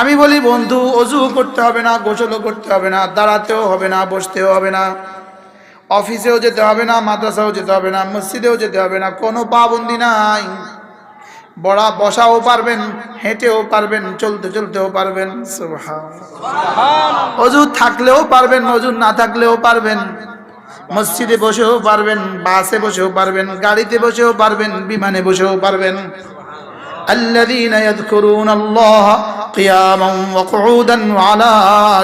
আমি বলি, বন্ধু, অজু করতে হবে না, গোসলও করতে হবে না, দাঁড়াতেও হবে না, বসতেও হবে না, অফিসেও যেতে হবে না, মাদ্রাসাও যেতে হবে না, মসজিদেও যেতে হবে না, কোনো পাবন্দি নাই বড়া বসাও পারবেন, হেঁটেও পারবেন, চলতে চলতেও পারবেন। অজু থাকলেও পারবেন, অজু না থাকলেও পারবেন, মসজিদে বসেও পারবেন, বাসে বসেও পারবেন, গাড়িতে বসেও পারবেন, বিমানে বসেও পারবেন الذين يذكرون الله قياما وقعودا وعلى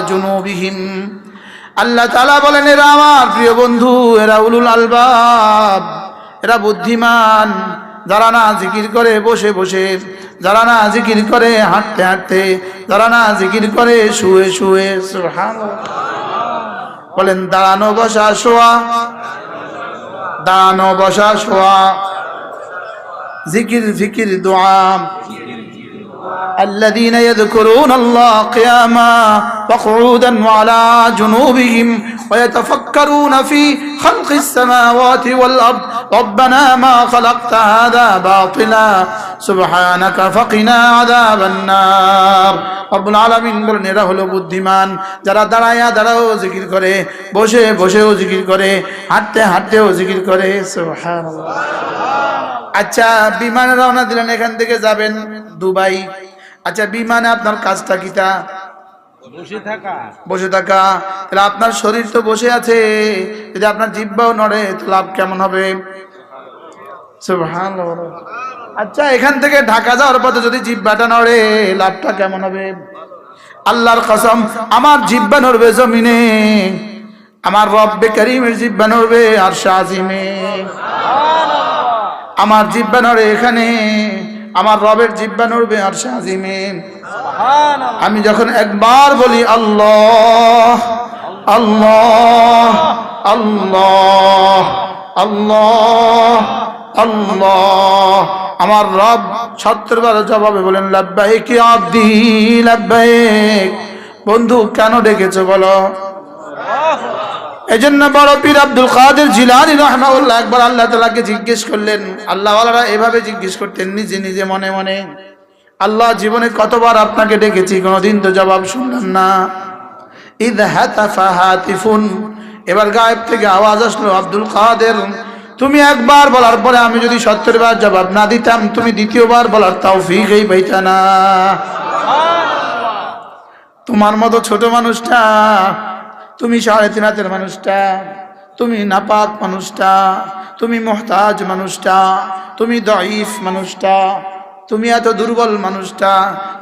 جنوبهم আল্লাহ তালা বলেন এরা আমার প্রিয় বন্ধু এরা উলুল আলবাব এরা বুদ্ধিমান যারা না জিকির করে বসে বসে যারা না জিকির করে হাঁটতে হাঁটতে যারা না জিকির করে শুয়ে শুয়ে সুবহানাল্লাহ। বলেন দাঁড়ানো বসা শোয়া দাঁড়ানো বসা শোয়া জিকির ফিকির দোয়া الذين يذكرون الله قياما وقعودا وعلى جنوبهم ويتفكرون في خلق السماوات والأرض ربنا ما خلقت هذا باطلا سبحانك فقنا عذاب النار রব্বুল আলামিন বলেন এরা হলো বুদ্ধিমান যারা দাঁড়ায়া দাঁড়াও জিকির করে বসে বসেও জিকির করে হাঁটতে হাঁটতেও জিকির করে সুবহানাল্লাহ আচ্ছা বিমানে রওনা দিলেন এখান থেকে যাবেন দুবাই। আচ্ছা বিমানে আপনার কাজটা কিটা বসে থাকা। বসে থাকা। তাহলে আপনার শরীর তো বসে আছে। যদি আপনার জিব্বাও নড়ে তো লাভ কেমন হবে? আচ্ছা এখান থেকে ঢাকা যাওয়ার পথে যদি জিব্বাটা নড়ে লাভটা কেমন হবে? আল্লাহর কসম আমার জিব্বা নড়বে জমিনে। আমার রব্বে করিমের জিব্বা নড়বে আর শাহিমে আমার জিব্বা নড়ে এখানে আমার রবের জিব্বা নড়বে আর শাহিমে আমি যখন একবার বলি আল্লাহ আল্লাহ আল্লাহ আল্লাহ আল্লাহ। আমার রব সত্তর বার জবাবে বলেন লাব্বাইক আব্দি লাব্বাইক। বন্ধু কেন ডেকেছো বলো? এজন্য বড় পীর আব্দুল কাদের জিলানি রহমাউল্লাহ একবার আল্লাহ তালাকে জিজ্ঞেস করলেন আল্লাহ আল্লাহওয়ালারা এভাবে জিজ্ঞেস করতেন নিজে নিজে মনে মনে, আল্লাহ জীবনে কতবার আপনাকে ডেকেছি, কোনোদিন তো জবাব শুনলাম না। ঈদ হাতাফা হাতিফুন, এবার গায়েব থেকে আওয়াজ আসলো, আব্দুল কাদের, তুমি একবার বলার পরে আমি যদি সত্তর বার জবাব না দিতাম, তুমি দ্বিতীয়বার বলার তাও ফিকেই পাইতা না। তোমার মতো ছোট মানুষটা তুমি সাড়ে তিন হাতের মানুষটা, তুমি নাপাক মানুষটা, তুমি মোহতাজ মানুষটা, তুমি দইফ মানুষটা, তুমি এত দুর্বল মানুষটা,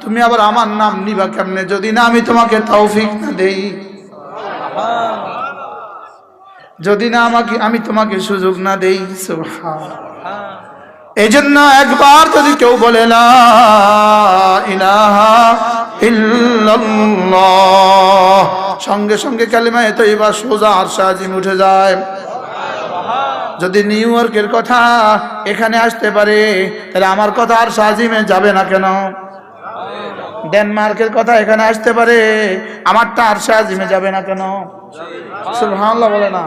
তুমি আবার আমার নাম নিবা কেমনে? যদি না, আমি তোমাকে তৌফিক না দেই। যদি না, আমাকে আমি তোমাকে সুযোগ না দেই। এই জন্য একবার যদি কেউ বলে না ইলাহা ইল্লাল্লাহ সঙ্গে সঙ্গে কালিমা এত এবার সোজা আর সাজিম উঠে যায়। যদি নিউ ইয়র্কের কথা এখানে আসতে পারে, তাহলে আমার কথা আর সাজিমে যাবে না কেন? ডেনমার্কের কথা এখানে আসতে পারে, আমারটা আর সাজিমে যাবে না কেন? বলে না।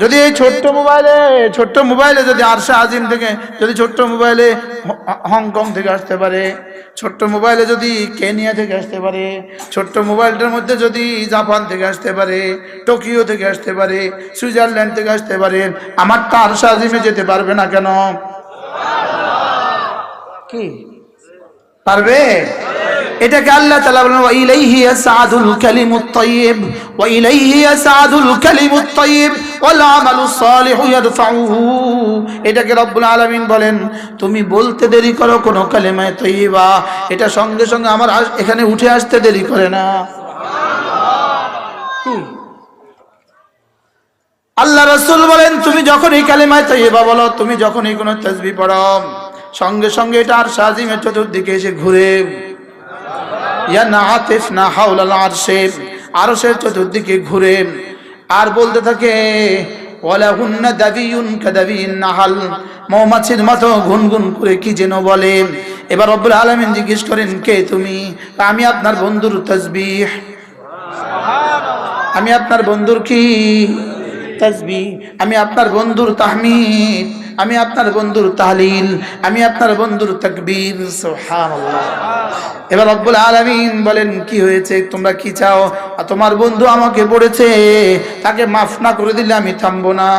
যদি এই ছোট্ট মোবাইলে ছোট্ট মোবাইলে যদি আরশা আজিম থেকে, যদি ছোট্ট মোবাইলে হংকং থেকে আসতে পারে, ছোট্ট মোবাইলে যদি কেনিয়া থেকে আসতে পারে, ছোট্ট মোবাইলটার মধ্যে যদি জাপান থেকে আসতে পারে, টোকিও থেকে আসতে পারে, সুইজারল্যান্ড থেকে আসতে পারে, আমার তো আরশা আজিমে যেতে পারবে না কেন? কি? পারবে? এটাকে আল্লাহ তাআলা বলেন, ওয়া ইলাইহি ইয়াসআদুল কালিমুত তাইয়্যিব ওয়া ইলাইহি ইয়াসআদুল কালিমুত তাইয়্যিব ওয়াল আমালুস সালিহু ইয়ারফাউহু এটাকে রব্বুল আলামিন বলেন, তুমি বলতে দেরি করো, কোন কালিমায়ে তাইয়্যিবা এটা সঙ্গে সঙ্গে আমার এখানে উঠে আসতে দেরি করে না? আল্লাহ রসুল বলেন, তুমি যখন এই কালিমায় তৈবা বলো, তুমি যখন এই কোনো তসবি পড়ো, সঙ্গে সঙ্গে এটা আর সাজিমের চতুর্দিকে এসে ঘুরে ইয়া না আতিফ, না হাউলাল আরশে আরশের চতুর্দিকে ঘুরে আর বলতে থাকে ওয়ালা হুন্না দাবিউন কাদাবিন নাহাল। মৌমাছির মতো গুনগুন করে কি যেন বলে এবার রব্বুল আলামিন জিজ্ঞেস করেন, কে তুমি? আমি আপনার বন্ধুর তসবিহ। আমি আপনার বন্ধুর কি? তসবি আমি আপনার বন্ধুর তাহমিদ। আমি আপনার বন্ধুর তাহলিল, আমি আপনার বন্ধুর তকবীর এবার রব্বুল আলামিন বলেন, কি হয়েছে? তোমরা কি চাও? তোমার বন্ধু আমাকে পড়েছে তাকে মাফ না করে দিলে আমি থামবো না।